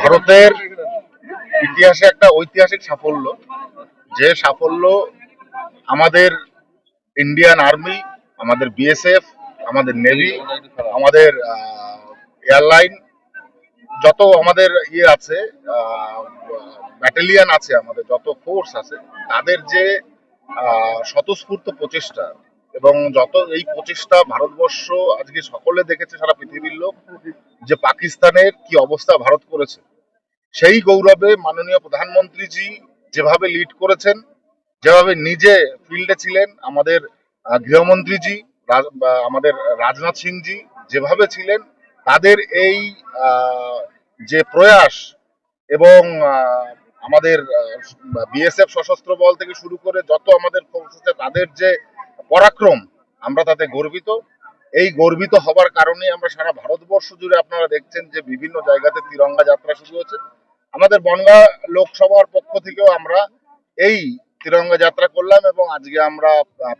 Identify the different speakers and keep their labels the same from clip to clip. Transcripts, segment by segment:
Speaker 1: ভারতের ইতিহাসে একটা ঐতিহাসিক সাফল্য, যে সাফল্য আমাদের ইন্ডিয়ান আর্মি, আমাদের বিএসএফ, আমাদের নেভি, আমাদের এয়ারলাইন, যত আমাদের ইয়ে আছে ব্যাটালিয়ান আছে আমাদের, যত ফোর্স আছে, তাদের যে স্বতঃস্ফূর্ত প্রচেষ্টা এবং যত এই প্রচেষ্টা ভারতবর্ষ আজকে সকলে দেখেছে, সারা পৃথিবীর লোক, যে পাকিস্তানের কি অবস্থা ভারত করেছে। সেই গৌরবে মাননীয় প্রধানমন্ত্রীজি যেভাবে লিড করেছেন, যেভাবে নিজে ফিল্ডে ছিলেন, আমাদের গৃহমন্ত্রীজি আমাদের রাজনাথ সিংজি যেভাবে ছিলেন, তাদের এই যে প্রয়াস এবং আমাদের বিএসএফ সশস্ত্র বল থেকে শুরু করে যত আমাদের তাদের যে পরাক্রম। আমরা তাতে গর্বিত। এই গর্বিত হবার কারণে আমরা সারা ভারতবর্ষ জুড়ে আপনারা দেখছেন যে বিভিন্ন জায়গাতে তিরঙ্গা যাত্রা শুরু হয়েছে। আমাদের বনগা লোকসভার পক্ষ থেকেও আমরা এই তিরঙ্গা যাত্রা করলাম এবং আজকে আমরা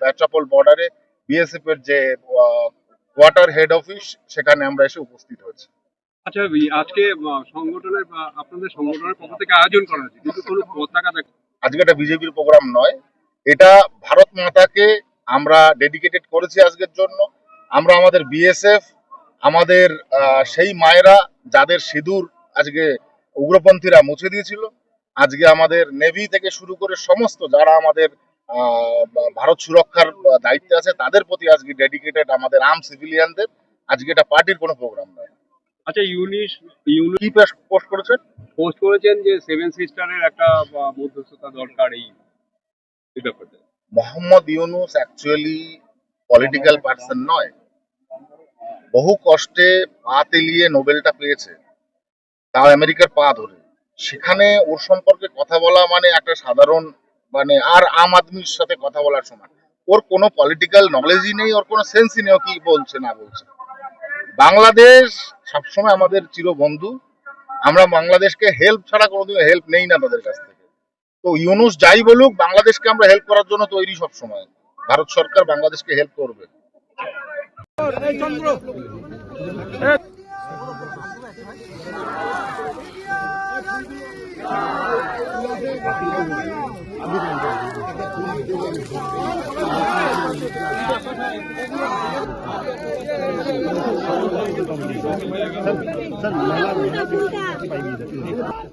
Speaker 1: প্যাচাপল বর্ডারে বিএসএফ এর যে কোয়ার্টার হেড অফিস সেখানে আমরা এসে উপস্থিত হয়েছি।
Speaker 2: আচ্ছা আজকে সংগঠনের আপনাদের সংগঠনের পক্ষ থেকে আয়োজন করা হয়েছে। কিন্তু কোনো পতাকা
Speaker 1: আজকে এটা বিজেপির প্রোগ্রাম নয়। এটা ভারত মাতাকে আমরা ডেডিকেটেড করেছি আজকের জন্য। আমরা আমাদের বিএসএফ আমাদের সেই মায়েরা যাদের সিঁদুর আজকে উগ্রপন্থীরা মুছে দিয়েছিল আজকে আমাদের নেভি থেকে শুরু করে সমস্ত যারা আমাদের ভারত সুরক্ষার দায়িত্বে আছে তাদের প্রতি আজকে ডেডিকেটেড আমাদের আর্ম সিভিলিয়ানদের আজকে এটা পার্টির কোনো প্রোগ্রাম নয়।
Speaker 2: আচ্ছা ইউনিস ইউনিস
Speaker 1: কি পোস্ট করেছেন?
Speaker 2: পোস্ট করেছেন যে সেভেন সিস্টারের একটা মধ্যস্থতা দরকার এই এই ব্যাপারটা
Speaker 1: Mohammad Yunus actually political person নয়। বহু কষ্টে পা তেলিয়ে নোবেলটা পেয়েছে। তাও আমেরিকার পা ধরে। সেখানে ওর সম্পর্কে কথা বলা মানে একটা সাধারণ মানে আর আম আদমির সাথে কথা বলার সমান। ওর কোনো পলিটিক্যাল নলেজই নেই, ওর কোনো সেন্সই নেই কি বলছে, না বলছে। বাংলাদেশ সবসময় আমাদের চিরবন্ধু। আমরা বাংলাদেশকে হেল্প ছাড়া কোনোদিন হেল্প নেই না তাদের কাছ থেকে। তো ইউনুস যাই বলুক, বাংলাদেশকে আমরা হেল্প করার জন্য তৈরি সব সময় ভারত সরকার বাংলাদেশকে হেল্প করবে।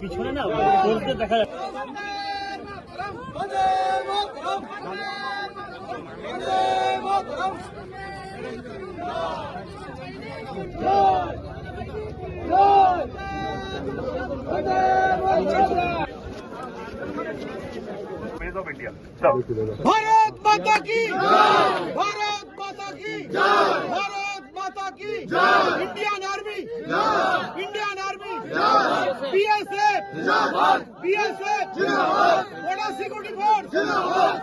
Speaker 3: পিছনে না দেখা
Speaker 4: भारत माता की भारत माता की भारत माता की Indian army Indian army BSF. জিন্দাবাদ। বিএসএফ। জিন্দাবাদ। বর্ডার সিকিউরিটি ফোর্স জিন্দাবাদ।